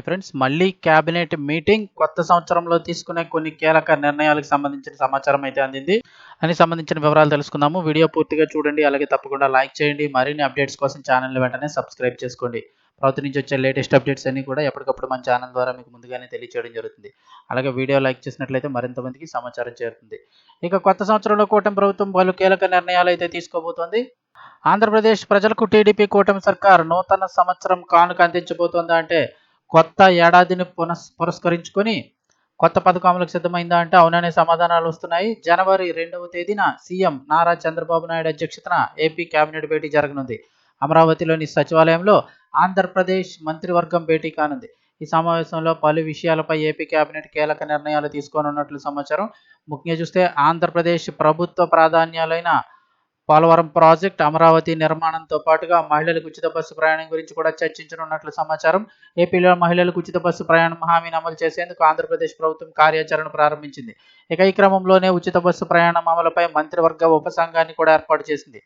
Friends మళ్ళీ cabinet meeting కొత్త సంవత్సరంలో తీసుకునే కొన్ని కీలక నిర్ణయాలకు సంబంధించిన సమాచారం అయితే అందింది. అని సంబంధించిన వివరాలు తెలుసుకుందాము. వీడియో పూర్తిగా చూడండి. అలాగే తప్పకుండా లైక్ చేయండి. మరిన్ని అప్డేట్స్ కోసం ఛానల్ వెంటనే సబ్స్క్రైబ్ చేసుకోండి. ప్రభుత్వం నుంచి వచ్చే లేటెస్ట్ అప్డేట్స్ అన్ని కూడా ఎప్పటికప్పుడు మన ఛానల్ ద్వారా మీకు ముందుగానే తెలియచేయడం జరుగుతుంది. అలాగే వీడియో లైక్ చేసినట్లయితే మరింత మందికి సమాచారం చేరుతుంది. ఇక కొత్త సంవత్సరంలో కూటమి ప్రభుత్వం పలు కీలక నిర్ణయాలు అయితే తీసుకోబోతోంది. ఆంధ్రప్రదేశ్ ప్రజలకు టీడీపీ కూటమి సర్కార్ నూతన సంవత్సరం కానుక అందించబోతోందా అంటే కొత్త ఏడాదిని పునః పురస్కరించుకొని కొత్త పథకం సిద్ధమైందా అంటే అవుననే సమాధానాలు వస్తున్నాయి. జనవరి రెండవ తేదీన సీఎం నారా చంద్రబాబు నాయుడు అధ్యక్షతన ఏపీ కేబినెట్ భేటీ జరగనుంది. అమరావతిలోని సచివాలయంలో ఆంధ్రప్రదేశ్ మంత్రివర్గం భేటీ కానుంది. ఈ సమావేశంలో పలు విషయాలపై ఏపీ కేబినెట్ కీలక నిర్ణయాలు తీసుకోనున్నట్లు సమాచారం. ముఖ్యంగా చూస్తే ఆంధ్రప్రదేశ్ ప్రభుత్వ ప్రాధాన్యాలైన పోలవరం ప్రాజెక్ట్ అమరావతి నిర్మాణంతో పాటుగా మహిళలకు ఉచిత బస్సు ప్రయాణం గురించి కూడా చర్చించనున్నట్లు సమాచారం. ఏపీలో మహిళలకు ఉచిత బస్సు ప్రయాణం హామీని అమలు చేసేందుకు ఆంధ్రప్రదేశ్ ప్రభుత్వం కార్యాచరణ ప్రారంభించింది. ఇక ఈ క్రమంలోనే ఉచిత బస్సు ప్రయాణం అమలుపై మంత్రివర్గ ఉపసంఘాన్ని కూడా ఏర్పాటు చేసింది.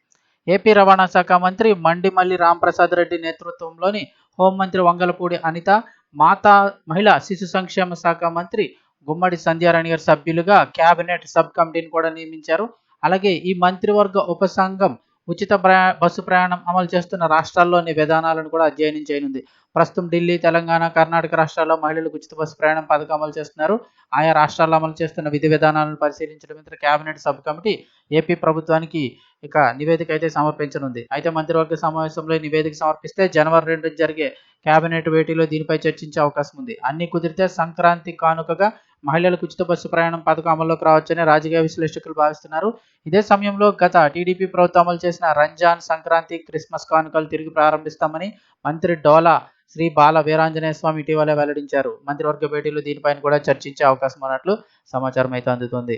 ఏపీ రవాణా శాఖ మంత్రి మండిమల్లి రాంప్రసాద్ రెడ్డి నేతృత్వంలోని హోంమంత్రి వంగలపూడి అనిత మాతా మహిళా శిశు సంక్షేమ శాఖ మంత్రి గుమ్మడి సంధ్యారాణి గారి సభ్యులుగా కేబినెట్ సబ్ కమిటీని కూడా నియమించారు. అలాగే ఈ మంత్రివర్గ ఉపసంఘం ఉచిత ప్రయా బస్సు ప్రయాణం అమలు చేస్తున్న రాష్ట్రాల్లోని విధానాలను కూడా అధ్యయనం చేయనుంది. ప్రస్తుతం ఢిల్లీ తెలంగాణ కర్ణాటక రాష్ట్రాల్లో మహిళలకు ఉచిత బస్సు ప్రయాణం పథకం అమలు చేస్తున్నారు. ఆయా రాష్ట్రాల్లో అమలు చేస్తున్న విధి విధానాలను పరిశీలించడం ఇతర కేబినెట్ సబ్ కమిటీ ఏపీ ప్రభుత్వానికి ఇక నివేదిక అయితే సమర్పించనుంది. అయితే మంత్రివర్గ సమావేశంలో నివేదిక సమర్పిస్తే జనవరి రెండు జరిగే కేబినెట్ భేటీలో దీనిపై చర్చించే అవకాశం ఉంది. అన్ని కుదిరితే సంక్రాంతి కానుకగా మహిళలకు ఉచిత బస్సు ప్రయాణం పథకం అమల్లోకి రావచ్చని రాజకీయ విశ్లేషకులు భావిస్తున్నారు. ఇదే సమయంలో గత టీడీపీ ప్రభుత్వం అమలు చేసిన రంజాన్ సంక్రాంతి క్రిస్మస్ కానుకలు తిరిగి ప్రారంభిస్తామని మంత్రి డోలా శ్రీ బాల వీరాంజనేయ స్వామి ఇటీవలే వెల్లడించారు. మంత్రివర్గ భేటీలో దీనిపైన కూడా చర్చించే అవకాశం ఉన్నట్లు సమాచారం అయితే అందుతుంది.